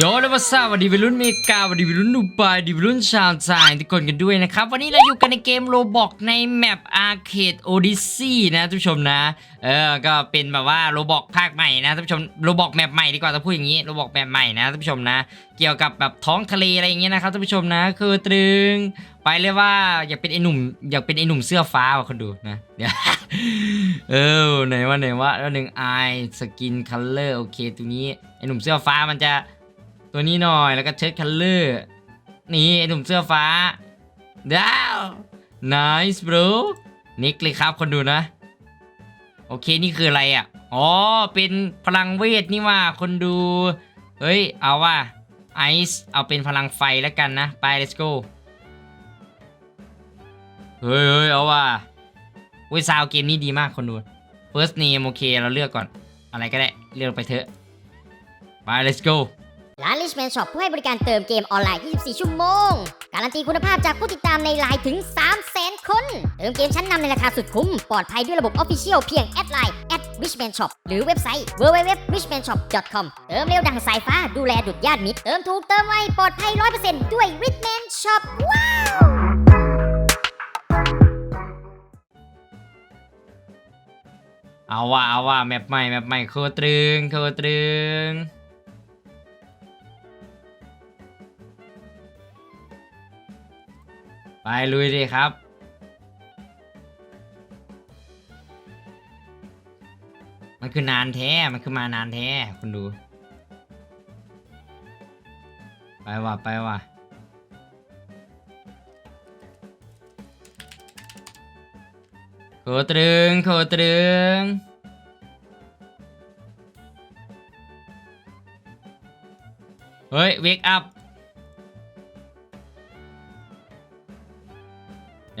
โยนวัสวัสดีวัยรุ่นเมกาสวัสดีวัยรุ่นดูบายสวัสดีวัยรุ่นชาวไทยทุกคนกันด้วยนะครับ วันนี้เราอยู่กันในเกมโรบอกในแมป Arcade Odyssey นะท่านผู้ชมนะ เออ ก็เป็นแบบว่าโรบอกภาคใหม่นะท่านผู้ชมโรบอกแมปใหม่ดีกว่าต้องพูดอย่างนี้โรบอกแมปใหม่นะท่านผู้ชมนะ เกี่ยวกับแบบท้องทะเลอะไรอย่างเงี้ยนะครับท่านผู้ชมนะ คือตรึง ไปเลยว่าอยากเป็นไอหนุ่มอยากเป็นไอหนุ่มเสื้อฟ้าว่ะคนดูนะเดี๋ยวเออไหนวะไหนวะแล้วหนึ่งไอสกินคัลเลอร์โอเคตัวนี้ไอหนุ่มเสื้อฟ้ามันจะ ตัวนี้หน่อยแล้วก็เชิดคัลเลอร์นี่ไอ้หนุ่มเสื้อฟ้าดาว nice bro นิกเลยครับคนดูนะ โอเคนี่คืออะไรอะ อ๋อ เป็นพลังเวทนี่ว่าคนดู เฮ้ย เอาว่าไอซ์เอาเป็นพลังไฟแล้วกันนะ ไป let's go เฮ้ยเฮ้ยเอาว่าเว้ยซาวเกมนี้ดีมากคนดู first name โอเค เราเลือกก่อน อะไรก็ได้ เลือกไปเถอะ ไป let's go ร้าน Richman Shop ผู้ให้บริการเติมเกมออนไลน์ 24 ชั่วโมง การันตีคุณภาพจากผู้ติดตามในไลน์ถึง 300,000 คน เติมเกมชั้นนำในราคาสุดคุ้ม ปลอดภัยด้วยระบบ Official เพียงแอดไลน์ @richman shop หรือเว็บไซต์ www.richmanshop.com เติมเร็วดังสายฟ้าดูแลดุดญาติมิตร เติมถูกเติมไวปลอดภัย 100%ด้วย Richman Shop ว้าวเอาว่าเอาว่าแมปใหม่แมปใหม่โคตรึงโคตรึง ลุยดิครับ มันคือนานแท้ มันคือมานานแท้ คุณดู ไปว่ะ ไปว่ะ โคตรึง โคตรึงเฮ้ย เวกอัพ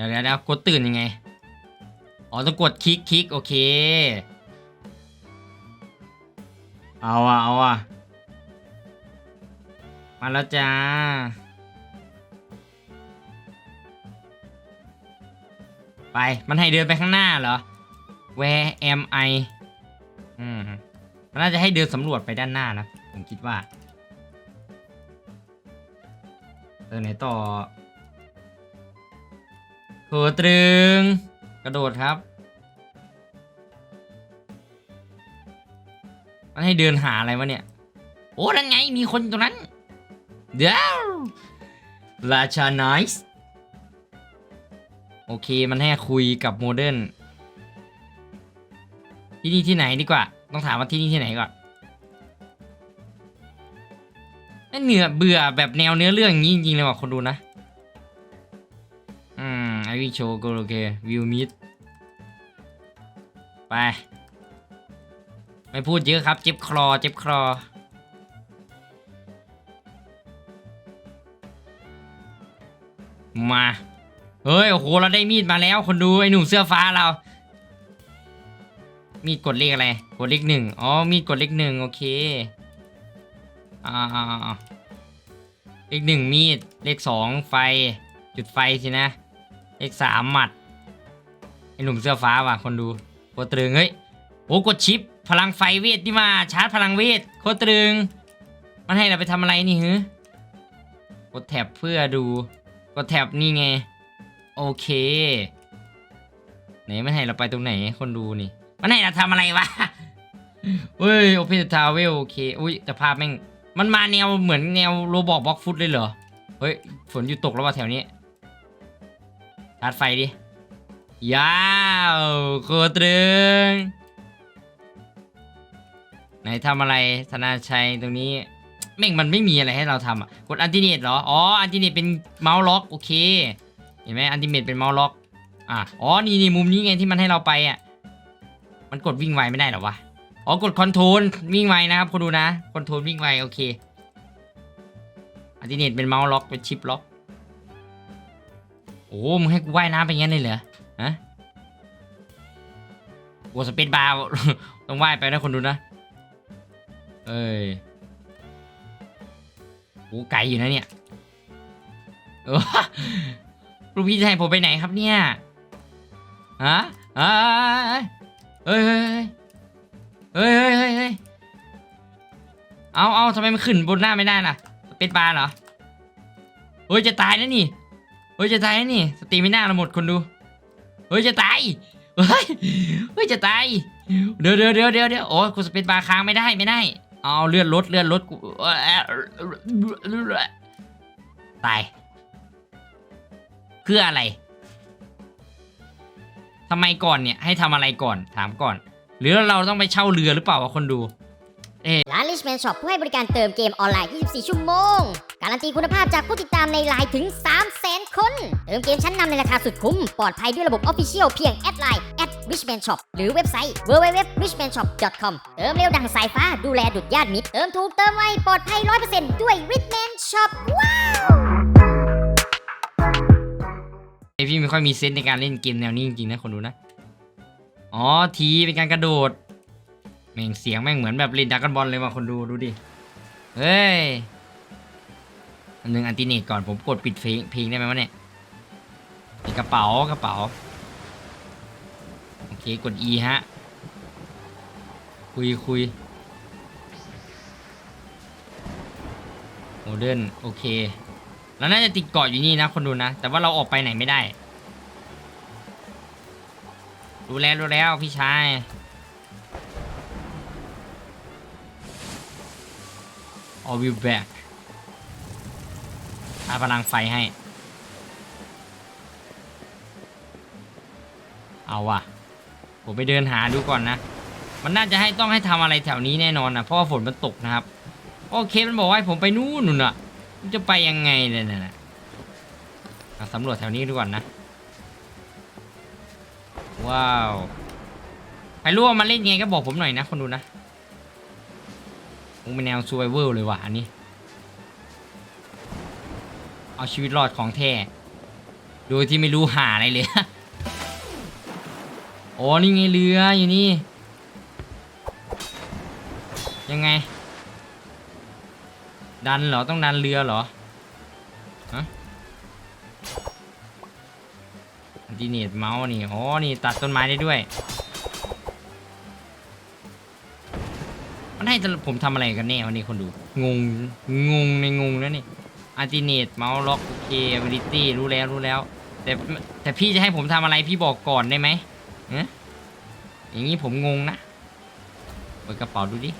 ดี๋ยวเดี๋ยวเดี๋ยวกดตื่นยังไง อ๋อต้องกดคลิกคลิกโอเค เอาอะเอาอะมาแล้วจ้า ไป มันให้เดินไปข้างหน้าเหรอ Where am I อืม มันน่าจะให้เดินสำรวจไปด้านหน้านะ ผมคิดว่าเออไหนต่อ โหตรึง กระโดดครับ มันให้เดินหาอะไรวะเนี่ย โอ้นั่นไง มีคนตรงนั้น เดี๋ยวราชาไนส์โอเค มันให้คุยกับโมเดิร์นที่นี่ที่ไหนดีกว่า ต้องถามว่าที่นี่ที่ไหนก่อนนั่นเหนือเบื่อแบบแนวเนื้อเรื่องอย่างนี้จริงๆเลยว่ะคนดูนะ มไอวิโก็โอเควิวมิดไป ไม่พูดเยอะครับ เจ็บคลอเจ็บคลอมา เฮ้ย โอ้โห เราได้มีดมาแล้ว คนดู ไอ้หนุ่มเสื้อฟ้าเรา มีดกดเลขอะไร กดเลขหนึ่งอ๋อ มีดกดเลขหนึ่งโอเค อ่าอ่าอ่าเลขหนึ่งมีด เลขสองไฟ จุดไฟสินะ เลขสามหมัดไอ้หนุ่มเสื้อฟ้าว่ะคนดูโคตรตรึงเฮ้ยโอ้กดชิป พลังไฟเวทนี่มาชาร์จพลังเวทโคตรตรึง มันให้เราไปทำอะไรนี่ฮึกดแท็บเพื่อดูกดแท็บนี่ไง โอเคไหนมันให้เราไปตรงไหนคนดูนี่ มันให้เราทำอะไรวะเฮ้ยโอเพนทาวเวลโอเคอุ้ยแต่ภาพแม่ง มันมาแนวเหมือนแนวโรบอกบล็อกฟุตเลยเหรอ เฮ้ยฝนอยู่ตกแล้วว่าแถวนี้ ชาร์จไฟดิ ยาวโคตรึงไหนทำอะไรธนาชัยตรงนี้แม่งมันไม่มีอะไรให้เราทำอะกดอันติเนตเหรอ อ๋อ อันติเนตเป็นเมาส์ล็อกโอเค เห็นไหมอันติเนตเป็นเมาส์ล็อก อะ อ๋อ นี่นี่มุมนี้ไงที่มันให้เราไปอะ มันกดวิ่งไวไม่ได้หรอวะ อ๋อ กดคอนโทรลวิ่งไวนะครับคนดูนะ คอนโทรลวิ่งไวโอเค อันติเนตเป็นเมาส์ล็อกเป็นชิปล็อก โอ้มึงให้กูว่ายน้ำไปงั้นเลยเหรอฮะโอ้สเปซบาร์ต้องว่ายไปนะคนดูนะ เอ้ยโอ้ไกลอยู่นะเนี่ยลูกพี่จะให้ผมไปไหนครับเนี่ยฮะเฮ้ยเฮ้ยเฮ้ยเฮ้ยเฮ้ยเฮ้ยเอาเอาทำไมมันขึ้นบนหน้าไม่ได้ล่ะ เป็นปลาเหรอ เฮ้ย จะตายนะนี่ เฮ้ยจะตายนะนี่สตรีไม่น่าละหมดคนดูเฮ้ยจะตายเฮ้ยเฮ้ยจะตายเดี๋ยวเดี๋ยวเดี๋ยวเดี๋ยวเดี๋ยวโอ้ยกูสเปนบาร์ค้างไม่ได้ไม่ได้เอาเลื่อนรถเลื่อนรถกูตายคืออะไรทำไมก่อนเนี่ยให้ทำอะไรก่อนถามก่อน หรือเราต้องไปเช่าเรือหรือเปล่าวะคนดูร้าน Richman Shop ผู้ให้บริการเติมเกมออนไลน์ 24 ชั่วโมง การันตีคุณภาพจากผู้ติดตามในไลน์ถึง 300,000 คน เติมเกมชั้นนำในราคาสุดคุ้ม ปลอดภัยด้วยระบบ Official เพียงแอดไลน์ @richman shop หรือเว็บไซต์ www.richmanshop.com เติมเร็วดังสายฟ้าดูแลดุดญาติมิตร เติมถูกเติมไวปลอดภัย 100%ด้วย Richman Shop ว้าวไอพี่ไม่ค่อยมีเซนส์ในการเล่นเกมแนวนี้จริงๆนะคนดูนะ อ๋อทีเป็นการกระโดด แม่งเสียงแม่งเหมือนแบบเล่นดักกันบอลเลยว่ะคนดูดูดิ เฮ้ย หนึ่งอันติเนตก่อนผมกดปิดเพลงเพลงได้ไหมวะเนี่ยกระเป๋ากระเป๋าโอเคกด E ฮะ คุยคุยโมเดิร์นโอเคเราน่าจะติดเกาะอยู่นี่นะคนดูนะ แต่ว่าเราออกไปไหนไม่ได้ รู้แล้วรู้แล้วพี่ชาย I'll be back อาพลังไฟให้ เอาว่ะ ผมไปเดินหาดูก่อนนะ มันน่าจะให้ต้องให้ทำอะไรแถวนี้แน่นอนนะเพราะว่าฝนมันตกนะครับ โอเคมันบอกว่าให้ผมไปนู่นนู่นอะมันจะไปยังไงเนี่ยนะนะอะสำรวจแถวนี้ดูก่อนนะ ว้าวใครรู้ว่ามาเล่นยังไงก็บอกผมหน่อยนะคนดูนะมึงเป็นแนวซูเวอร์เลยว่ะอันนี้ เอาชีวิตรอดของแท้ โดยที่ไม่รู้หาอะไรเลย โอ้นี่ไงเรืออยู่นี่ ยังไง ดันเหรอ ต้องดันเรือเหรอฮะอันติเนตเมาส์นี่อ๋อนี่ตัดต้นไม้ได้ด้วยมันให้ผมทำอะไรกันแน่วันนี้คนดู งง งงในงงแล้วนี่ อันติเนตเมาส์ล็อกโอเคเวลิตี้รู้แล้วรู้แล้ว แต่แต่พี่จะให้ผมทำอะไรพี่บอกก่อนได้ไหมเอ๊ะอย่างนี้ผมงงนะเปิดกระเป๋าดูดิ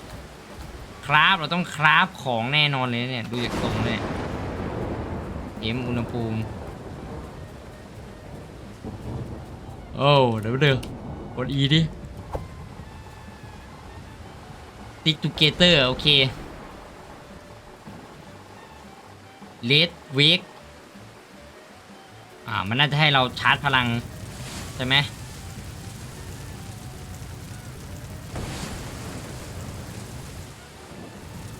คราฟเราต้องคราฟของแน่นอนเลยเนี่ย ดูจากตรงเลยเอ็มอุณหภูมิ โอ้เดี๋ยวเดี๋ยวกด E ดิติ๊กตูเกเตอร์โอเค ลดเวกอ่า มันน่าจะให้เราชาร์จพลัง ใช่ไหม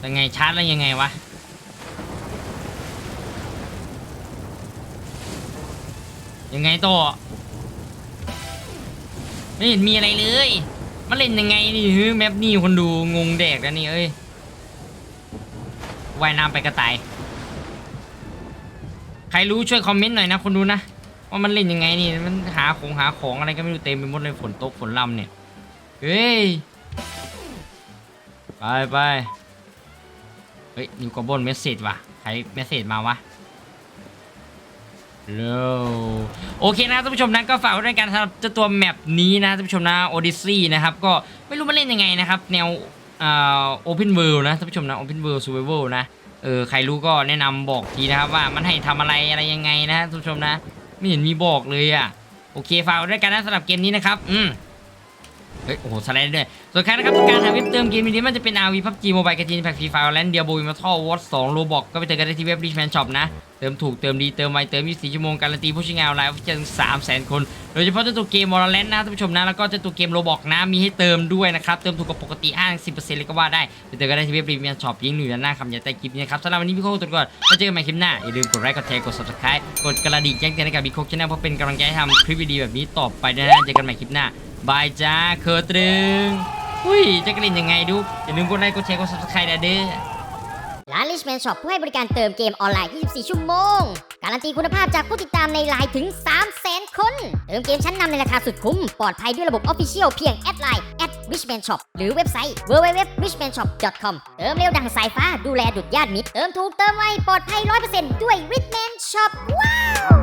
ยังไงชาร์จแล้วยังไงวะ ยังไงต่อไม่เห็นมีอะไรเลยมาเล่นยังไงนี่ฮึแมปนี่คนดูงงแดกแล้วนี่เอ้ยว่ายน้ำไปกระต่าย ใครรู้ช่วยคอมเมนต์หน่อยนะคนดูนะว่ามันเล่นยังไงนี่มันหาของหาของอะไรก็ไม่รู้เต็มไปหมดเลยฝนตกฝนลำเนี่ยเฮ้ยไปไปเฮ้ยนิวกอบนเมสเซจว่ะใครเมสเซจมาวะโลโอเคนะท่านผู้ชมนะก็ฝากไว้ด้วยกันสำหรับเจ้าตัวแมปนี้นะท่านผู้ชมนะ Odyssey นะครับก็ไม่รู้มาเล่นยังไงนะครับ แนวอ่า Open World นะท่านผู้ชมนะ Open World Survival นะ เออใครรู้ก็แนะนำบอกทีนะครับว่ามันให้ทำอะไรอะไรยังไงนะทุกผู้ชมนะ ไม่เห็นมีบอกเลยอะ โอเคฝากไว้ด้วยกันนะสำหรับเกมนี้นะครับ อืม ฮ้ยโอ้โหสไลด์ด้วยส่วนใครนะครับต้องการหาเว็บเติมเกมนี้มันจะเป็น RV PUBG Mobile กระจินแพ็กฟรีไฟล์แลนด์เดียบูมาท่อวอตสองโลบอกก็ไปเจอกันได้ที่เว็บ Richman Shop นะ เติมถูกเติมดีเติมไวเติม 24 ชั่วโมงการันตีผู้ใช้งานออนไลน์จอถึง3 0 0 0 0 คน โดยเฉพาะเจ้าตัวเกม Valorant นะท่านผู้ชมนะแล้วก็เจ้าตัวเกมโลบอกนะมีให้เติมด้วยนะครับเติมถูกกว่าปกติอ้าง10%เลยก็ว่าได้ไปเจอกันได้ที่เว็บ Richman Shop ยิงหนึ่งหน้าคำยันใต้คลิปนี้ครับสำหรับวันนี้พี่โค้ชตัวก่อนแล้วเจอกันใหม่คลิปหน้าอย่าลืมกดไลค์กดแชร์กด subscribe กดกระดิ่งแจ้งเตือนให้กับบิ๊กโค้ชชาแนลเพื่อเป็นกำลังใจให้ทำคลิปวิดีๆแบบนี้ต่อไปนะเจอกันใหม่คลิปหน้า บายจ้าเคอร์ตรึงอุ้ยจะกระดิ่งยังไงดูอย่าลืมกดไลค์กดแชร์กด subscribe นะเด้อร้าน Richman Shop ผู้ให้บริการเติมเกมออนไลน์ 24 ชั่วโมง การันตีคุณภาพจากผู้ติดตามในไลน์ถึง 300,000 คน เติมเกมชั้นนำในราคาสุดคุ้ม ปลอดภัยด้วยระบบ Official เพียงแอดไลน์ Richman Shop หรือเว็บไซต์ www.richmanshop.com เติมเร็วดังสายฟ้าดูแลดุดญาติมิตร เติมถูกเติมไวปลอดภัย 100%ด้วย Richman Shop ว้าว